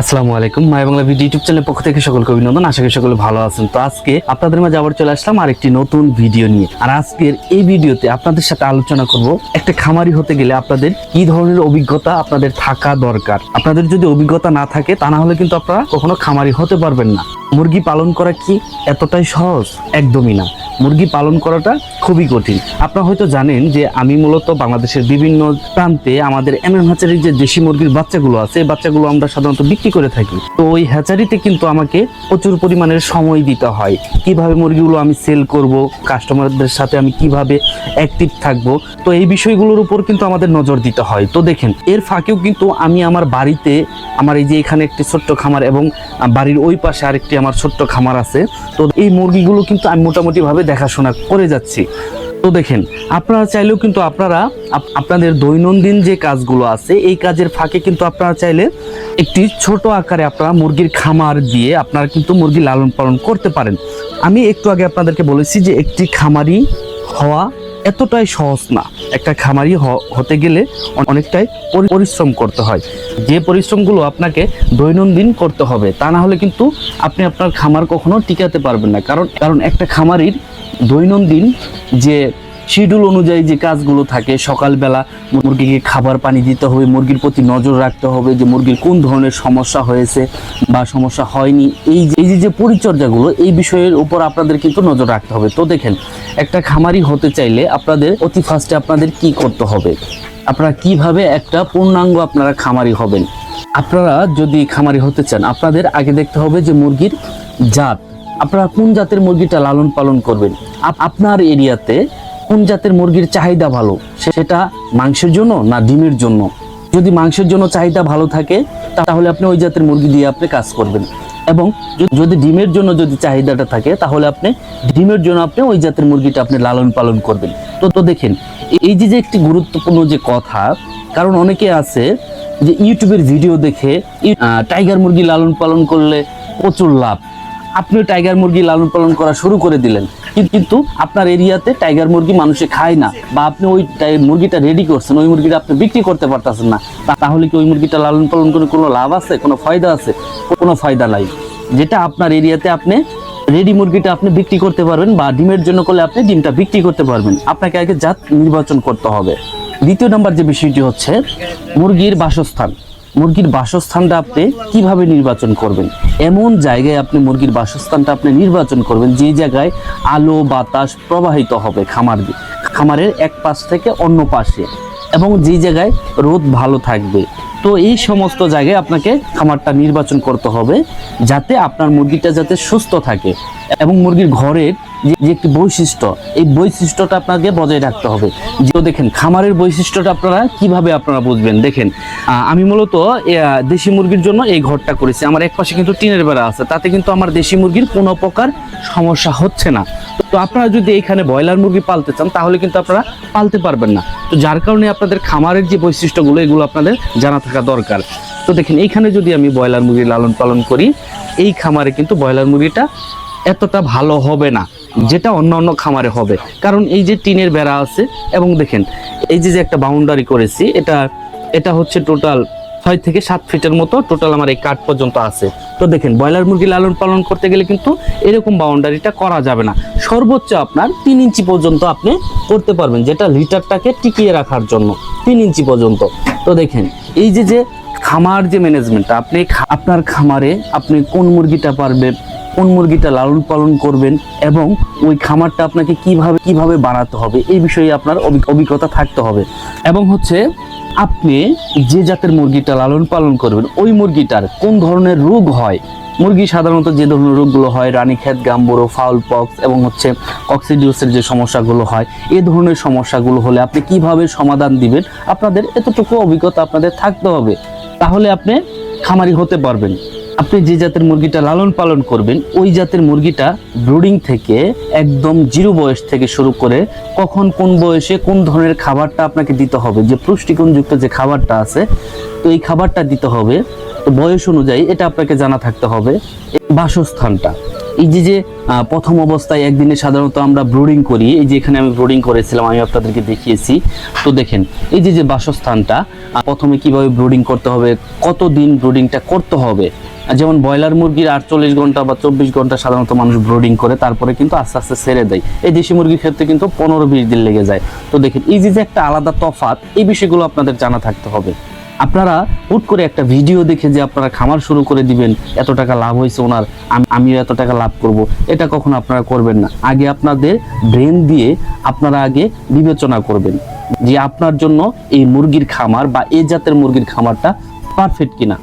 আসসালামু আলাইকুম। মাই Bangla video YouTube চ্যানেলের পক্ষ থেকে সকলকে অভিনন্দন। আশা করি সকলে ভালো আছেন। তো আজকে আপনাদের মাঝে আবার চলে আসলাম আরেকটি নতুন ভিডিও নিয়ে। আর আজকের এই ভিডিওতে আপনাদের সাথে আলোচনা করব একটা খামারি হতে গেলে আপনাদের কি ধরনের অভিজ্ঞতা আপনাদের থাকা দরকার। আপনাদের যদি অভিজ্ঞতা না থাকে, তা না হলে কিন্তু আপনারা কখনো খামারি হতে পারবেন না। মুরগি পালন করা কি এতটাই সহজ? একদমই না। মুরগি পালন করাটা খুবই কঠিন। আপনারা হয়তো জানেন যে আমি মূলত বাংলাদেশের বিভিন্ন প্রান্তে আমাদের এমএম হ্যাচারির যে দেশি মুরগির বাচ্চাগুলো আছে, এই বাচ্চাগুলো আমরা সাধারণত বিক্রি করে থাকি। তো ওই হ্যাচারিতে কিন্তু আমাকে প্রচুর পরিমাণের সময় দিতে হয়। কীভাবে মুরগিগুলো আমি সেল করব কাস্টমারদের সাথে আমি কীভাবে অ্যাক্টিভ থাকব, তো এই বিষয়গুলোর উপর কিন্তু আমাদের নজর দিতে হয়। তো দেখেন, এর ফাঁকেও কিন্তু আমি আমার বাড়িতে আমার এই যে এখানে একটি ছোট্ট খামার এবং বাড়ির ওই পাশে আরেকটি আমার ছোট্ট খামার আছে। তো এই মুরগিগুলো কিন্তু আমি মোটামুটিভাবে দেখাশোনা করে যাচ্ছি। তো দেখেন, আপনারা চাইলেও কিন্তু আপনারা আপনাদের দৈনন্দিন যে কাজগুলো আছে, এই কাজের ফাঁকে কিন্তু আপনারা চাইলে একটি ছোট আকারে আপনারা মুরগির খামার দিয়ে আপনারা কিন্তু মুরগি লালন পালন করতে পারেন। আমি একটু আগে আপনাদেরকে বলেছি যে একটি খামারি হওয়া এতটাই সহজ না। একটা খামারি হতে গেলে অনেকটাই পরিশ্রম করতে হয়। যে পরিশ্রমগুলো আপনাকে দৈনন্দিন করতে হবে, তা না হলে কিন্তু আপনি আপনার খামার কখনো টিকাতে পারবেন না। কারণ কারণ একটা খামারির দৈনন্দিন যে শিডিউল অনুযায়ী যে কাজগুলো থাকে, সকালবেলা মুরগিকে খাবার পানি দিতে হবে, মুরগির প্রতি নজর রাখতে হবে যে মুরগির কোন ধরনের সমস্যা হয়েছে বা সমস্যা হয়নি। এই যে এই যে পরিচর্যাগুলো, এই বিষয়ের উপর আপনাদের কিন্তু নজর রাখতে হবে। তো দেখেন, একটা খামারি হতে চাইলে আপনাদের অতি ফার্স্টে আপনাদের কি করতে হবে? আপনারা কীভাবে একটা পূর্ণাঙ্গ আপনারা খামারি হবেন? আপনারা যদি খামারি হতে চান, আপনাদের আগে দেখতে হবে যে মুরগির জাত। আপনারা কোন জাতের মুরগিটা লালন পালন করবেন? আপ- আপনার এরিয়াতে কোন জাতের মুরগির চাহিদা ভালো? সেটা মাংসের জন্য না ডিমের জন্য? যদি মাংসের জন্য চাহিদা ভালো থাকে, তাহলে আপনি ওই জাতের মুরগি দিয়ে আপনি কাজ করবেন। এবং যদি ডিমের জন্য যদি চাহিদাটা থাকে, তাহলে আপনি ডিমের জন্য আপনি ওই জাতের মুরগিটা আপনি লালন পালন করবেন। তো তো দেখেন, এই যে যে একটি গুরুত্বপূর্ণ যে কথা, কারণ অনেকে আছে যে ইউটিউবের ভিডিও দেখে টাইগার মুরগি লালন পালন করলে প্রচুর লাভ। আপনি টাইগার মুরগি লালন পালন করা শুরু করে দিলেন। কিন্তু আপনার এরিয়াতে টাইগার মুরগি মানুষে খায় না বা আপনি ওই মুরগিটা রেডি করছেন, ওই মুরগিটা আপনি বিক্রি করতে পারতেছেন না তাহলে কি ওই মুরগিটা লালন পালন করে কোনো লাভ আছে? কোনো ফায়দা আছে? কোনো ফায়দা নাই। যেটা আপনার এরিয়াতে আপনি রেডি মুরগিটা আপনি বিক্রি করতে পারবেন বা ডিমের জন্য করলে আপনি ডিমটা বিক্রি করতে পারবেন। আপনাকে আগে জাত নির্বাচন করতে হবে। দ্বিতীয় নম্বর যে বিষয়টি হচ্ছে, মুরগির বাসস্থান। মুরগির বাসস্থানটা আপনি কীভাবে নির্বাচন করবেন? এমন জায়গায় আপনি মুরগির বাসস্থানটা আপনি নির্বাচন করবেন যে জায়গায় আলো, বাতাস প্রবাহিত হবে খামার খামারের এক পাশ থেকে অন্য পাশে এবং যে জায়গায় রোদ ভালো থাকবে। তো এই সমস্ত জায়গায় আপনাকে খামারটা নির্বাচন করতে হবে যাতে আপনার মুরগিটা যাতে সুস্থ থাকে এবং মুরগির ঘরের যে একটি বৈশিষ্ট্য, এই বৈশিষ্ট্যটা আপনাকে বজায় রাখতে হবে। যে দেখেন, খামারের বৈশিষ্ট্যটা আপনারা কীভাবে আপনারা বুঝবেন? দেখেন আমি মূলত দেশি মুরগির জন্য এই ঘরটা করেছি। আমার এক পাশে কিন্তু টিনের বেড়া আছে। তাতে কিন্তু আমার দেশি মুরগির কোনো প্রকার সমস্যা হচ্ছে না। তো আপনারা যদি এখানে ব্রয়লার মুরগি পালতে চান, তাহলে কিন্তু আপনারা পালতে পারবেন না। তো যার কারণে আপনাদের খামারের যে বৈশিষ্ট্যগুলো, এগুলো আপনাদের জানা থাকা দরকার। তো দেখেন, এইখানে যদি আমি ব্রয়লার মুরগি লালন পালন করি, এই খামারে কিন্তু ব্রয়লার মুরগিটা এতটা ভালো হবে না। যেটা অন্য অন্য খামারে হবে। কারণ এই যে টিনের বেড়া আছে, এবং দেখেন, এই যে যে একটা বাউন্ডারি করেছি, এটা এটা হচ্ছে টোটাল ছয় থেকে সাত ফিটের মতো টোটাল আমার এই কাঠ পর্যন্ত আছে। তো দেখেন, ব্রয়লার মুরগি লালন পালন করতে গেলে কিন্তু এরকম বাউন্ডারিটা করা যাবে না। সর্বোচ্চ আপনার তিন ইঞ্চি পর্যন্ত আপনি করতে পারবেন, যেটা লিটারটাকে টিকিয়ে রাখার জন্য, তিন ইঞ্চি পর্যন্ত। তো দেখেন, এই যে যে খামার যে ম্যানেজমেন্টটা আপনি আপনার খামারে আপনি কোন মুরগিটা পারবেন কোন মুরগিটা লালন পালন করবেন এবং ওই খামারটা আপনাকে কীভাবে কীভাবে বানাতে হবে, এই বিষয়ে আপনার অভি- অভিজ্ঞতা থাকতে হবে। এবং হচ্ছে, আপনি যে জাতের মুরগিটা লালন পালন করবেন, ওই মুরগিটার কোন ধরনের রোগ হয়? মুরগি সাধারণত যে ধরনের রোগগুলো হয় রানীক্ষেত গাম্বুরো, ফাউল পক্স এবং হচ্ছে অক্সিডিউসের যে সমস্যাগুলো হয় এই ধরনের সমস্যাগুলো হলে আপনি কীভাবে সমাধান দিবেন? আপনাদের এতটুকু অভিজ্ঞতা আপনাদের থাকতে হবে। তাহলে আপনি খামারি হতে পারবেন। আপনি যে জাতের মুরগিটা লালন পালন করবেন, ওই জাতের মুরগিটা ব্রুডিং থেকে একদম জিরো বয়স থেকে শুরু করে কখন কোন বয়সে কোন ধরনের খাবারটা আপনাকে দিতে হবে, যে পুষ্টিগুণযুক্ত যে খাবারটা আছে, তো এই খাবারটা দিতে হবে। তো বয়স অনুযায়ী এটা আপনাকে জানা থাকতে হবে বাসস্থানটা। এই যে যে প্রথম অবস্থায় একদিনে সাধারণত আমরা ব্রুডিং করি, এই যে এখানে আমি ব্রুডিং করেছিলাম, আমি আপনাদেরকে দেখিয়েছি। তো দেখেন, এই যে যে বাসস্থানটা প্রথমে কীভাবে ব্রুডিং করতে হবে, কতদিন ব্রুডিংটা করতে হবে? যেমন ব্রয়লার মুরগির আটচল্লিশ ঘণ্টা বা চব্বিশ ঘণ্টা সাধারণত মানুষ ব্রুডিং করে, তারপরে কিন্তু আস্তে আস্তে ছেড়ে দেয়। এই দেশি মুরগির ক্ষেত্রে কিন্তু পনেরো বিশ দিন লেগে যায়। তো দেখেন, এই যে একটা আলাদা তফাৎ, এই বিষয়গুলো আপনাদের জানা থাকতে হবে। আপনারা হুট করে একটা ভিডিও দেখে যে আপনারা খামার শুরু করে দিবেন, এত টাকা লাভ হয়েছে ওনার আমিও এত টাকা লাভ করব, এটা কখনো আপনারা করবেন না। আগে আপনাদের ব্রেন দিয়ে আপনারা আগে বিবেচনা করবেন যে আপনার জন্য এই মুরগির খামার বা এই জাতের মুরগির খামারটা পারফেক্ট কিনা।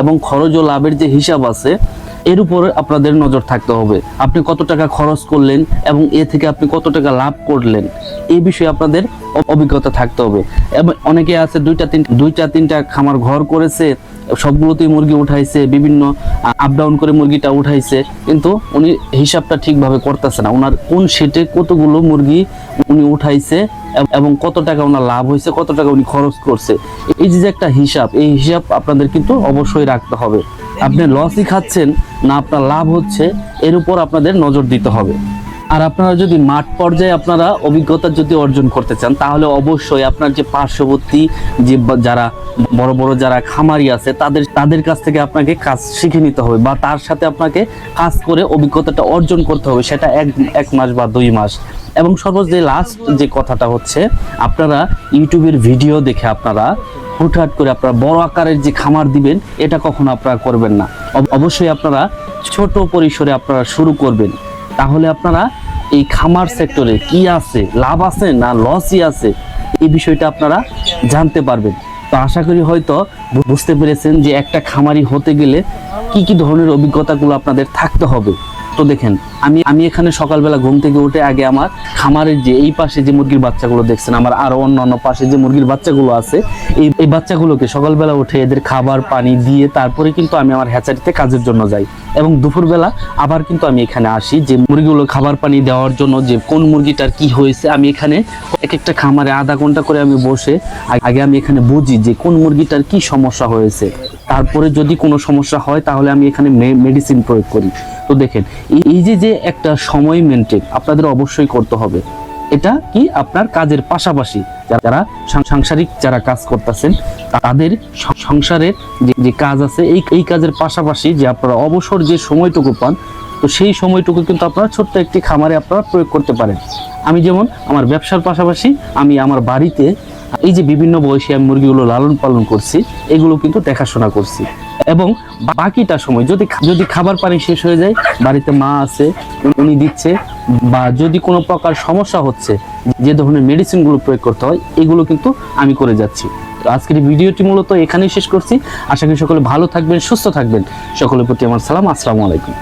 এবং খরচ ও লাভের যে হিসাব আছে এর উপরে আপনাদের নজর থাকতে হবে। আপনি কত টাকা খরচ করলেন এবং এ থেকে আপনি কত টাকা লাভ করলেন এই বিষয়ে আপনাদের অভিজ্ঞতা থাকতে হবে। এবং অনেকে আছে দুইটা তিন দুইটা তিনটা খামার ঘর করেছে, সবগুলোতেই মুরগি উঠাইছে, বিভিন্ন আপ ডাউন করে মুরগিটা উঠাইছে, কিন্তু উনি হিসাবটা ঠিকভাবে করতেছে না। ওনার কোন সেটে কতগুলো মুরগি উনি উঠাইছে এবং কত টাকা ওনার লাভ হয়েছে, কত টাকা উনি খরচ করছে। এই যে যে একটা হিসাব, এই হিসাব আপনাদের কিন্তু অবশ্যই রাখতে হবে। আপনি লসই খাচ্ছেন না আপনার লাভ হচ্ছে এর উপর আপনাদের নজর দিতে হবে। আর আপনারা যদি মাঠ পর্যায়ে আপনারা অভিজ্ঞতা যদি অর্জন করতে চান, তাহলে অবশ্যই আপনার যে পার্শ্ববর্তী যে যারা বড় বড় যারা খামারি আছে, তাদের তাদের কাছ থেকে আপনাকে কাজ শিখে নিতে হবে বা তার সাথে আপনাকে কাজ করে অভিজ্ঞতাটা অর্জন করতে হবে, সেটা এক এক মাস বা দুই মাস। এবং সর্বোচ্চ যে লাস্ট যে কথাটা হচ্ছে, আপনারা ইউটিউবের ভিডিও দেখে আপনারা হুটহাট করে আপনারা বড় আকারের যে খামার দিবেন, এটা কখনো আপনারা করবেন না। অব- অবশ্যই আপনারা ছোট পরিসরে আপনারা শুরু করবেন। তাহলে আপনারা এই খামার সেক্টরে কি আছে, লাভ আছে না লসই আছে, এই বিষয়টা আপনারা জানতে পারবেন। তো আশা করি হয়তো বুঝতে পেরেছেন যে একটা খামারি হতে গেলে কি কি ধরনের অভিজ্ঞতাগুলো আপনাদের থাকতে হবে? তো দেখেন, আমি আমি এখানে সকালবেলা ঘুম থেকে উঠে আগে আমার খামারের যে এই পাশে যে মুরগির বাচ্চাগুলো দেখছেন, আমার আরও অন্য অন্য পাশে যে মুরগির বাচ্চাগুলো আছে, এই এই বাচ্চাগুলোকে সকালবেলা উঠে এদের খাবার, পানি দিয়ে তারপরে কিন্তু আমি আমার হ্যাচারিতে কাজের জন্য যাই। এবং দুপুরবেলা আবার কিন্তু আমি এখানে আসি, যে মুরগিগুলো খাবার, পানি দেওয়ার জন্য যে কোন মুরগিটার কি হয়েছে, আমি এখানে এক একটা খামারে আধা ঘণ্টা করে আমি বসে আগে আমি এখানে বুঝি যে কোন মুরগিটার কি সমস্যা হয়েছে। তারপরে যদি কোনো সমস্যা হয়, তাহলে আমি এখানে মেডিসিন প্রয়োগ করি। তো দেখেন, এই- যে যে একটা সময় মেনটেন আপনাদের অবশ্যই করতে হবে। এটা কি? আপনার কাজের পাশাপাশি যারা সাংসারিক যারা কাজ করতেছেন তাদের সংসারের যে যে কাজ আছে, এই এই কাজের পাশাপাশি যে আপনারা অবসর যে সময়টুকু পান, তো সেই সময়টুকু কিন্তু আপনারা ছোট্ট একটি খামারে আপনারা প্রয়োগ করতে পারেন। আমি যেমন, আমার ব্যবসার পাশাপাশি আমি আমার বাড়িতে এই যে বিভিন্ন বয়সী আমি মুরগিগুলো লালন পালন করছি, এগুলো কিন্তু দেখাশোনা করছি। এবং বাকিটা সময় যদি যদি খাবার পানি শেষ হয়ে যায়, বাড়িতে মা আছে, উনি দিচ্ছে, বা যদি কোনো প্রকার সমস্যা হচ্ছে, যে ধরনের মেডিসিনগুলো প্রয়োগ করতে হয়, এগুলো কিন্তু আমি করে যাচ্ছি। আজকের ভিডিওটি মূলত এখানেই শেষ করছি। আশা করি সকলে ভালো থাকবেন, সুস্থ থাকবেন। সকলের প্রতি আমার সালাম, আসসালামু আলাইকুম।